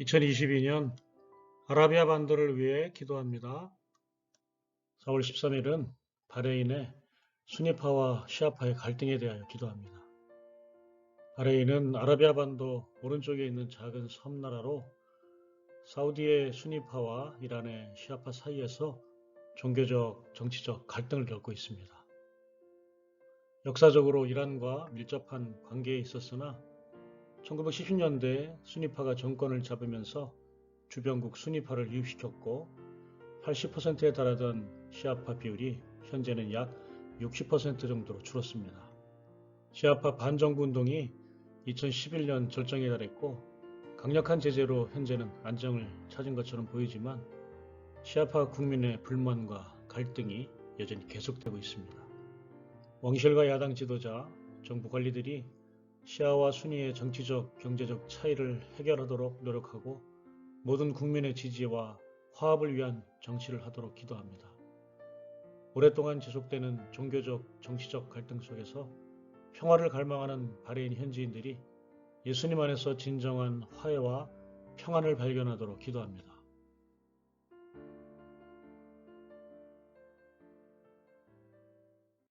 2022년 아라비아 반도를 위해 기도합니다. 4월 13일은 바레인의 수니파와 시아파의 갈등에 대하여 기도합니다. 바레인은 아라비아 반도 오른쪽에 있는 작은 섬나라로 사우디의 수니파와 이란의 시아파 사이에서 종교적, 정치적 갈등을 겪고 있습니다. 역사적으로 이란과 밀접한 관계에 있었으나 1970년대에 수니파가 정권을 잡으면서 주변국 수니파를 유입시켰고 80%에 달하던 시아파 비율이 현재는 약 60% 정도로 줄었습니다. 시아파 반정부 운동이 2011년 절정에 달했고 강력한 제재로 현재는 안정을 찾은 것처럼 보이지만 시아파 국민의 불만과 갈등이 여전히 계속되고 있습니다. 왕실과 야당 지도자, 정부 관리들이 시아와 순위의 정치적, 경제적 차이를 해결하도록 노력하고 모든 국민의 지지와 화합을 위한 정치를 하도록 기도합니다. 오랫동안 지속되는 종교적, 정치적 갈등 속에서 평화를 갈망하는 바레인 현지인들이 예수님 안에서 진정한 화해와 평안을 발견하도록 기도합니다.